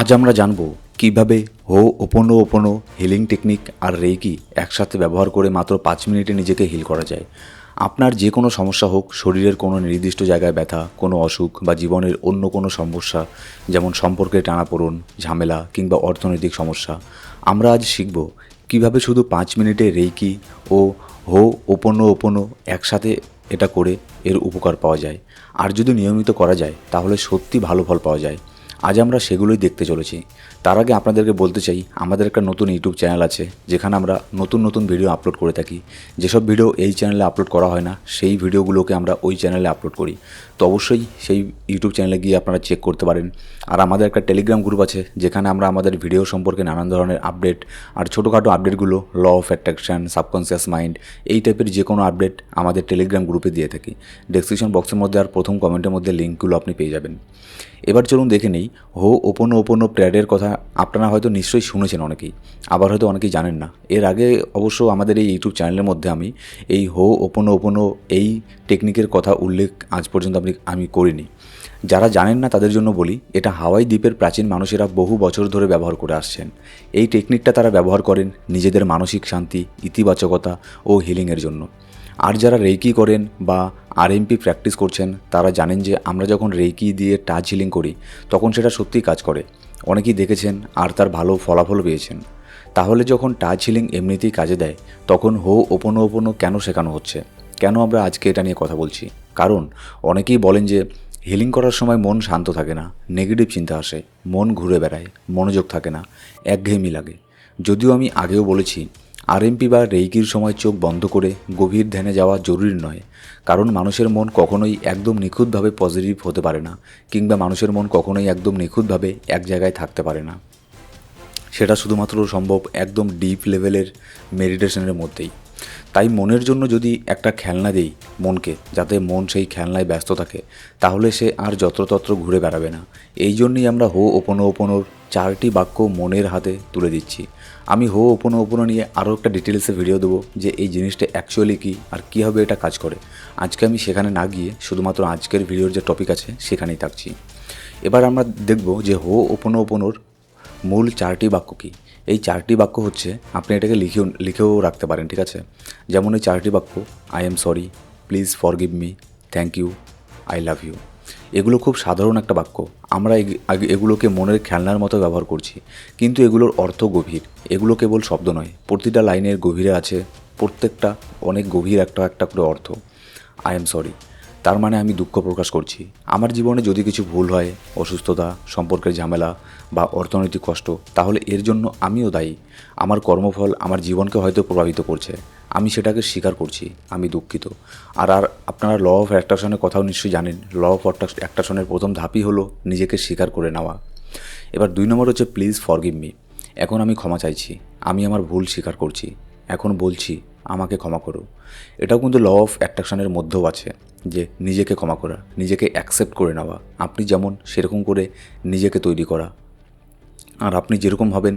আজ আমরা জানব কীভাবে ho'oponopono healing technique আর রেইকি একসাথে ব্যবহার করে মাত্র পাঁচ মিনিটে নিজেকে হিল করা যায়। আপনার যে কোনো সমস্যা হোক, শরীরের কোনো নির্দিষ্ট জায়গায় ব্যথা, কোনো অসুখ বা জীবনের অন্য কোনো সমস্যা, যেমন সম্পর্কে টানাপোড়ন ঝামেলা কিংবা অর্থনৈতিক সমস্যা, আমরা আজ শিখব কীভাবে শুধু পাঁচ মিনিটে রেইকি ও হো ওপনো ওপনো একসাথে এটা করে এর উপকার পাওয়া যায়। আর যদি নিয়মিত করা যায়, তাহলে সত্যি ভালো ফল পাওয়া যায়। আজ আমরা সেগুলোই দেখতে চলেছি। তার আগে আপনাদেরকে বলতে চাই, আমাদের একটা নতুন ইউটিউব চ্যানেল আছে, যেখানে আমরা নতুন নতুন ভিডিও আপলোড করে থাকি। যেসব ভিডিও এই চ্যানেলে আপলোড করা হয় না, সেই ভিডিওগুলোকে আমরা ওই চ্যানেলে আপলোড করি। তো অবশ্যই সেই ইউটিউব চ্যানেলে গিয়ে আপনারা চেক করতে পারেন। আর আমাদের একটা টেলিগ্রাম গ্রুপ আছে, যেখানে আমরা আমাদের ভিডিও সম্পর্কে নানান ধরনের আপডেট আর ছোটোখাটো আপডেটগুলো law of attraction subconscious mind এই টাইপের যে কোনো আপডেট আমাদের টেলিগ্রাম গ্রুপে দিয়ে থাকি। ডেসক্রিপশন বক্সের মধ্যে আর প্রথম কমেন্টের মধ্যে লিঙ্কগুলো আপনি পেয়ে যাবেন। এবার চলুন দেখে নেই, হো, ওপনো ওপনো প্র্যাডের কথা আপনারা হয়তো নিশ্চয়ই শুনেছেন অনেকেই, আবার হয়তো অনেকেই জানেন না। এর আগে অবশ্য আমাদের এই ইউটিউব চ্যানেলের মধ্যে আমি এই হো, ওপনো ওপনো এই টেকনিকের কথা উল্লেখ আজ পর্যন্ত আপনি, আমি করিনি। যারা জানেন না, তাদের জন্য বলি, এটা হাওয়াই দ্বীপের প্রাচীন মানুষেরা বহু বছর ধরে ব্যবহার করে আসছেন। এই টেকনিকটা তারা ব্যবহার করেন নিজেদের মানসিক শান্তি, ইতিবাচকতা ও হিলিংয়ের জন্য। আর যারা রেকি করেন বা আরএমপি প্র্যাকটিস করছেন, তারা জানেন যে আমরা যখন রেকি দিয়ে টাচ হিলিং করি, তখন সেটা সত্যিই কাজ করে। অনেকেই দেখেছেন আর তার ভালো ফলাফল পেয়েছেন। তাহলে যখন টাচ হিলিং এমনিতেই কাজে দেয়, তখন হো ওপন ওপনো কেন শেখানো হচ্ছে? কেন আমরা আজকে এটা নিয়ে কথা বলছি? কারণ অনেকেই বলেন যে, হিলিং করার সময় মন শান্ত থাকে না, নেগেটিভ চিন্তা আসে, মন ঘুরে বেড়ায়, মনোযোগ থাকে না, একঘেয়েমি লাগে। যদিও আমি আগেও বলেছি আরএমপি বা রেইকির সময় চোখ বন্ধ করে গভীর ধ্যানে যাওয়া জরুরি নয়, কারণ মানুষের মন কখনোই একদম নিখুঁতভাবে পজিটিভ হতে পারে না, কিংবা মানুষের মন কখনোই একদম নিখুঁতভাবে এক জায়গায় থাকতে পারে না। সেটা শুধুমাত্র সম্ভব একদম ডিপ লেভেলের মেডিটেশনের মধ্যেই। তাই মনের জন্য যদি একটা খেলনা দেই মনকে, যাতে মন সেই খেলনায় ব্যস্ত থাকে, তাহলে সে আর যত্রতত্র ঘুরে বেড়াবে না। এই জন্যই আমরা হো ওপনো ওপনোর চারটি বাক্য মনের হাতে তুলে দিচ্ছি। আমি হো ওপনো ওপনো নিয়ে আরও একটা ডিটেলসে ভিডিও দেবো যে এই জিনিসটা অ্যাকচুয়ালি কী আর কীভাবে এটা কাজ করে। আজকে আমি সেখানে না গিয়ে শুধুমাত্র আজকের ভিডিওর যে টপিক আছে সেখানেই থাকছি। এবার আমরা দেখব যে হো ওপনো ওপনোর মূল চারটি বাক্য কী। এই চারটি বাক্য হচ্ছে, আপনি এটাকে লিখেও লিখেও রাখতে পারেন, ঠিক আছে? যেমন এই চারটি বাক্য I am sorry please forgive me thank you I love you এগুলো খুব সাধারণ একটা বাক্য। আমরা এগুলোকে মনের খেলনার মতো ব্যবহার করছি। কিন্তু এগুলোর অর্থ গভীর। এগুলো কেবল শব্দ নয়। প্রতিটা লাইনের গভীরে আছে প্রত্যেকটা অনেক গভীর একটা একটা করে অর্থ। আই এম সরি তার মানে আমি দুঃখ প্রকাশ করছি। আমার জীবনে যদি কিছু ভুল হয়, অসুস্থতা, সম্পর্কের ঝামেলা বা অর্থনৈতিক কষ্ট, তাহলে এর জন্য আমিও দায়ী। আমার কর্মফল আমার জীবনকে হয়তো প্রভাবিত করছে। আমি সেটাকে স্বীকার করছি, আমি দুঃখিত। আর আর আপনারা ল অফ অ্যাট্রাকশনের কথাও নিশ্চয়ই জানেন। ল অফ অ্যাট্রাকশনের প্রথম ধাপই হলো নিজেকে স্বীকার করে নেওয়া। এবার দুই নম্বর হচ্ছে প্লিজ ফরগিভ মি এখন আমি ক্ষমা চাইছি। আমি আমার ভুল স্বীকার করছি। এখন বলছি, আমাকে ক্ষমা করো। এটাও কিন্তু ল অফ অ্যাট্রাকশনের মধ্যেও আছে, যে নিজেকে ক্ষমা করা, নিজেকে অ্যাকসেপ্ট করে নেওয়া। আপনি যেমন, সেরকম করে নিজেকে তৈরি করা। আর আপনি যেরকম হবেন,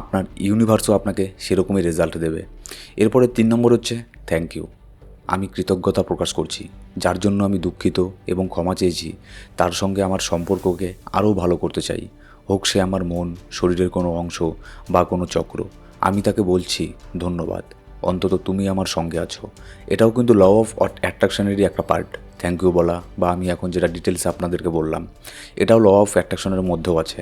আপনার ইউনিভার্সও আপনাকে সেরকমই রেজাল্ট দেবে। এরপরে তিন নম্বর হচ্ছে থ্যাংক ইউ আমি কৃতজ্ঞতা প্রকাশ করছি, যার জন্য আমি দুঃখিত এবং ক্ষমা চেয়েছি। তার সঙ্গে আমার সম্পর্ককে আরও ভালো করতে চাই। হোক সে আমার মন, শরীরের কোনো অংশ বা কোনো চক্র। আমি তাকে বলছি, ধন্যবাদ। অন্তত তুমি আমার সঙ্গে আছো। এটাও কিন্তু ল অফ অ্যাট্রাকশনেরই একটা পার্ট থ্যাংক ইউ বলা বা আমি এখন যেটা ডিটেলস আপনাদেরকে বললাম, এটাও ল অফ অ্যাট্রাকশনের মধ্যেও আছে।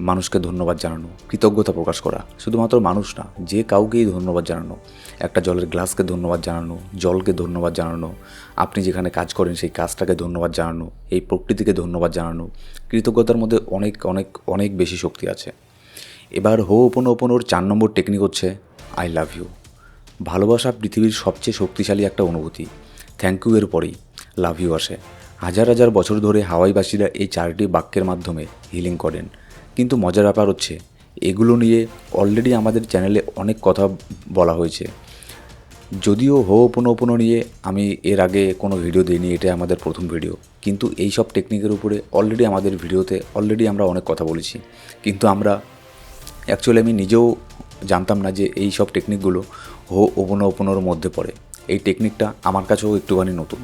মানুষকে ধন্যবাদ জানানো, কৃতজ্ঞতা প্রকাশ করা। শুধুমাত্র মানুষ না, যে কাউকেই ধন্যবাদ জানানো, একটা জলের গ্লাসকে ধন্যবাদ জানানো, জলকে ধন্যবাদ জানানো, আপনি যেখানে কাজ করেন সেই কাজটাকে ধন্যবাদ জানানো, এই প্রকৃতিকে ধন্যবাদ জানানো, কৃতজ্ঞতার মধ্যে অনেক অনেক অনেক বেশি শক্তি আছে। এবার হো ওপন ওপনোর চার নম্বর টেকনিক হচ্ছে, আই লাভ ইউ। ভালোবাসা পৃথিবীর সবচেয়ে শক্তিশালী একটা অনুভূতি। থ্যাংক ইউ এর পরেই, লাভ ইউ আসে। হাজার হাজার বছর ধরে হাওয়াইবাসীরা এই চারটি বাক্যের মাধ্যমে হিলিং করেন। কিন্তু মজার ব্যাপার হচ্ছে, এগুলো নিয়ে অলরেডি আমাদের চ্যানেলে অনেক কথা বলা হয়েছে। যদিও হো ওপনো ওপনো নিয়ে আমি এর আগে কোনো ভিডিও দিইনি এটা আমাদের প্রথম ভিডিও কিন্তু এই সব টেকনিকের উপরে অলরেডি আমাদের ভিডিওতে অলরেডি আমরা অনেক কথা বলেছি। কিন্তু আমরা অ্যাকচুয়ালি আমি নিজেও জানতাম না যে এই সব টেকনিকগুলো হো ওপনো ওপনোর মধ্যে পড়ে। এই টেকনিকটা আমার কাছেও একটুখানি নতুন।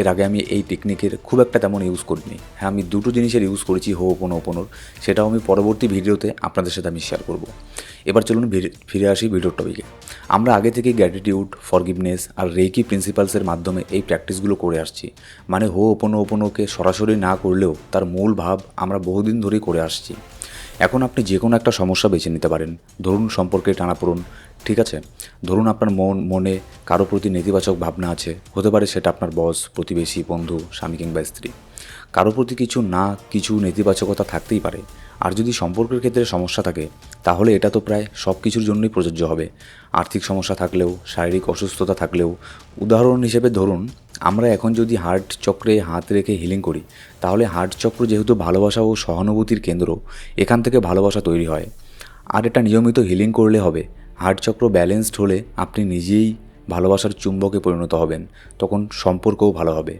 এর আগে আমি এই টেকনিকের খুব একটা তেমন ইউজ করিনি। হ্যাঁ আমি দুটো জিনিসের ইউজ করেছি, হো ওপনো ওপনোর সেটাও আমি পরবর্তী ভিডিওতে আপনাদের সাথে আমি শেয়ার করব। এবার চলুন ফিরে আসি ভিডিওর টপিকে আমরা আগে থেকে গ্র্যাটিটিউড ফরগিভনেস আর রেকি প্রিন্সিপালসের মাধ্যমে এই প্র্যাকটিসগুলো করে আসছি। মানে হো ওপনো ওপনোকে সরাসরি না করলেও তার মূল ভাব আমরা বহুদিন ধরেই করে আসছি। এখন আপনি যে কোনো একটা সমস্যা বেছে নিতে পারেন। ধরুন, সম্পর্কে টানাপোড়ন ঠিক আছে? ধরুন আপনার মন, মনে কারও প্রতি নেতিবাচক ভাবনা আছে। হতে পারে সেটা আপনার বস, প্রতিবেশী, বন্ধু, স্বামী কিংবা স্ত্রী। কারও প্রতি কিছু না, কিছু নেতিবাচকতা থাকতেই পারে। আর যদি সম্পর্কের ক্ষেত্রে সমস্যা থাকে, তাহলে এটা তো প্রায় সব কিছুর জন্যই প্রযোজ্য হবে। আর্থিক সমস্যা থাকলেও, শারীরিক অসুস্থতা থাকলেও, উদাহরণ হিসেবে ধরুন, আমরা এখন যদি হার্ট চক্রে হাত রেখে হিলিং করি, তাহলে হার্ট চক্র যেহেতু ভালোবাসা ও সহানুভূতির কেন্দ্র, এখান থেকে ভালোবাসা তৈরি হয়। আর এটা নিয়মিত হিলিং করলে হবে। হার্ট চক্র ব্যালেন্সড হলে আপনি নিজেই ভালোবাসার চুম্বকে পরিণত হবেন, তখন সম্পর্কও ভালো হবে।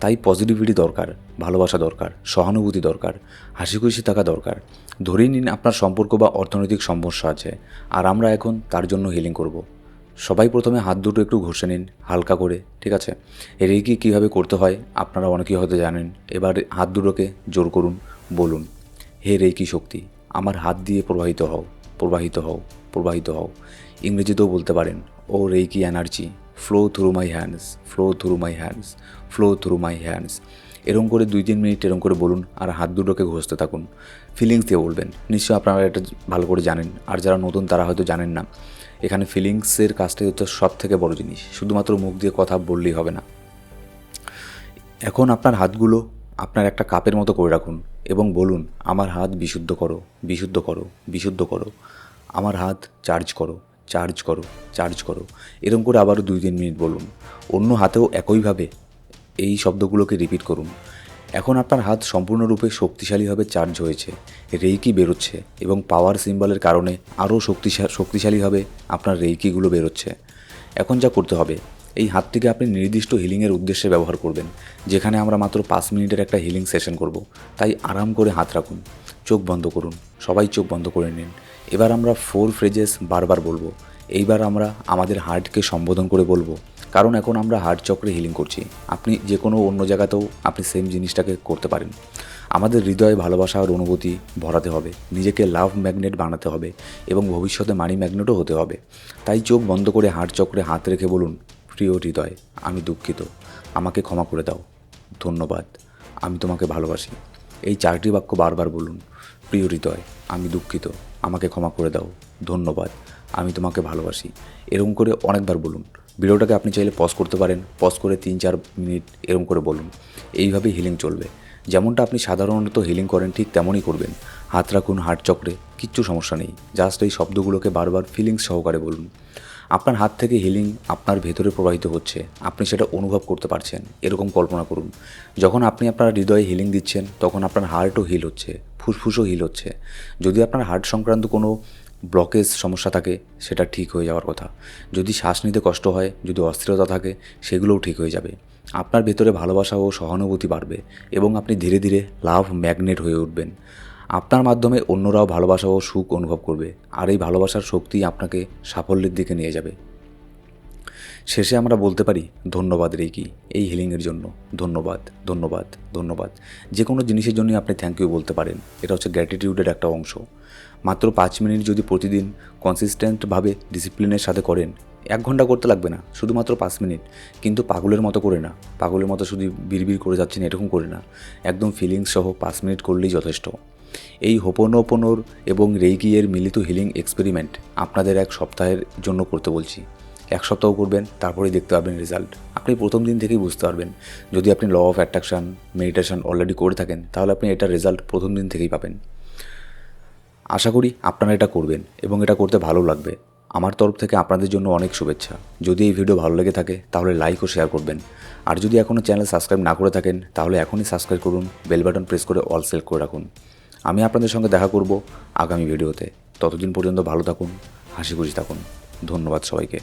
তাই পজিটিভিটি দরকার, ভালোবাসা দরকার, সহানুভূতি দরকার হাসি খুশি থাকা দরকার। ধরেই নিন আপনার সম্পর্ক বা অর্থনৈতিক সমস্যা আছে, আর আমরা এখন তার জন্য হিলিং করব। সবাই প্রথমে হাত দুটো একটু ঘষে নিন, হালকা করে, ঠিক আছে? এর কীভাবে করতে হয়, আপনারা অনেকেই হয়তো জানেন। এবার হাত দুটোকে জোর করুন, বলুন, হে রেকি শক্তি, আমার হাত দিয়ে প্রবাহিত হও। প্রবাহিত হও প্রবাহিত হও। ইংরেজিতেও বলতে পারেন, ও reiki energy, flow through my hands, flow through my hands, flow through my hands. এরকম করে দুই তিন মিনিট এরকম করে বলুন আর হাত দুটোকে ঘষতে থাকুন। ফিলিংস দিয়ে বলবেন। নিশ্চয়ই আপনারা এটা ভালো করে জানেন। আর যারা নতুন তারা হয়তো জানেন না। এখানে ফিলিংসের কাজটাই হচ্ছে সব থেকে বড় জিনিস। শুধুমাত্র মুখ দিয়ে কথা বললেই হবে না। এখন আপনার হাতগুলো আপনার একটা কাপের মতো করে রাখুন। এবং বলুন, আমার হাত বিশুদ্ধ করো বিশুদ্ধ করো বিশুদ্ধ করো। আমার হাত চার্জ করো চার্জ করো চার্জ করো। এরকম করে আবারও দুই তিন মিনিট বলুন। অন্য হাতেও একইভাবে এই শব্দগুলোকে রিপিট করুন। এখন আপনার হাত সম্পূর্ণরূপে শক্তিশালীভাবে চার্জ হয়েছে, রেইকি বেরোচ্ছে এবং পাওয়ার সিম্বলের কারণে আরও শক্তিশা, শক্তিশালীভাবে আপনার রেইকিগুলো বেরোচ্ছে। এখন যা করতে হবে এই হাতটিকে আপনি নির্দিষ্ট হিলিংয়ের উদ্দেশ্যে ব্যবহার করবেন, যেখানে আমরা মাত্র পাঁচ মিনিটের একটা হিলিং সেশন করব। তাই আরাম করে হাত রাখুন, চোখ বন্ধ করুন, সবাই চোখ বন্ধ করে নিন। এবার আমরা ফোর ফ্রেজেস বারবার বলব। এইবার আমরা আমাদের হার্টকে সম্বোধন করে বলব। কারণ এখন আমরা হার্ট চক্রে হিলিং করছি। আপনি যে কোনো অন্য জায়গাতেও আপনি সেম জিনিসটাকে করতে পারেন। আমাদের হৃদয়ে ভালোবাসা আর অনুভূতি ভরাতে হবে। নিজেকে লাভ ম্যাগনেট বানাতে হবে এবং ভবিষ্যতে মানি ম্যাগনেটও হতে হবে। তাই চোখ বন্ধ করে হার্ট চক্রে হাত রেখে বলুন প্রিয় হৃদয়, আমি দুঃখিত। আমাকে ক্ষমা করে দাও। ধন্যবাদ। আমি তোমাকে ভালোবাসি। এই চারটি বাক্য বারবার বলুন, প্রিয় হৃদয়, আমি দুঃখিত। আমাকে ক্ষমা করে দাও। ধন্যবাদ। আমি তোমাকে ভালোবাসি। এরকম করে অনেকবার বলুন। ভিডিওটাকে আপনি চাইলে পজ করতে পারেন। পজ করে তিন চার মিনিট এরকম করে বলুন। এইভাবে হিলিং চলবে। যেমনটা আপনি সাধারণত হিলিং করেন, ঠিক তেমনই করবেন। হাত রাখুন, হাট চক্রে, কিচ্ছু সমস্যা নেই। জাস্ট এই শব্দগুলোকে বারবার ফিলিংস সহকারে বলুন। আপনার হাত থেকে হিলিং আপনার ভেতরে প্রবাহিত হচ্ছে, আপনি সেটা অনুভব করতে পারছেন, এরকম কল্পনা করুন। যখন আপনি আপনার হৃদয়ে হিলিং দিচ্ছেন, তখন আপনার হার্টও হিল হচ্ছে, ফুসফুসও হিল হচ্ছে। যদি আপনার হার্ট সংক্রান্ত কোনো ব্লকেজ সমস্যা থাকে, সেটা ঠিক হয়ে যাওয়ার কথা। যদি শ্বাস নিতে কষ্ট হয়, যদি অস্থিরতা থাকে, সেগুলোও ঠিক হয়ে যাবে। আপনার ভেতরে ভালোবাসা ও সহানুভূতি বাড়বে এবং আপনি ধীরে ধীরে লাভ ম্যাগনেট হয়ে উঠবেন। আপনার মাধ্যমে অন্যরাও ভালোবাসা ও সুখ অনুভব করবে, আর এই ভালোবাসার শক্তি আপনাকে সাফল্যের দিকে নিয়ে যাবে। শেষে আমরা বলতে পারি, ধন্যবাদ রেকি, এই হিলিংয়ের জন্য। ধন্যবাদ ধন্যবাদ ধন্যবাদ। যে কোনো জিনিসের জন্যই আপনি থ্যাংক ইউ বলতে পারেন, এটা হচ্ছে গ্র্যাটিটিউডের একটা অংশ। মাত্র পাঁচ মিনিট যদি প্রতিদিন কনসিস্টেন্টভাবে ডিসিপ্লিনের সাথে করেন, এক ঘণ্টা করতে লাগবে না, শুধুমাত্র পাঁচ মিনিট। কিন্তু পাগলের মতো করে না, পাগলের মতো শুধু বিড়বিড় করে যাচ্ছেন, এরকম করে না। একদম ফিলিংস সহ পাঁচ মিনিট করলেই যথেষ্ট। এই হোপনোপনোর এবং রেইকিয়ের মিলিত হিলিং এক্সপেরিমেন্ট আপনাদের এক সপ্তাহের জন্য করতে বলছি। এক সপ্তাহ করবেন, তারপরেই দেখতে পাবেন রেজাল্ট। আপনি প্রথম দিন থেকেই বুঝতে পারবেন। যদি আপনি law of attraction, meditation already করে থাকেন, তাহলে আপনি এটার রেজাল্ট প্রথম দিন থেকেই পাবেন। আশা করি আপনারা এটা করবেন এবং এটা করতে ভালো লাগবে। আমার তরফ থেকে আপনাদের জন্য অনেক শুভেচ্ছা। যদি এই ভিডিও ভালো লেগে থাকে, তাহলে লাইক ও শেয়ার করবেন। আর যদি এখনও চ্যানেল সাবস্ক্রাইব না করে থাকেন, তাহলে এখনই সাবস্ক্রাইব করুন বেল বাটন প্রেস করে অল সেলেক্ট করে রাখুন। আমি আপনাদের সঙ্গে দেখা করব আগামী ভিডিওতে। ততদিন পর্যন্ত ভালো থাকুন, হাসি খুশি থাকুন। ধন্যবাদ সবাইকে।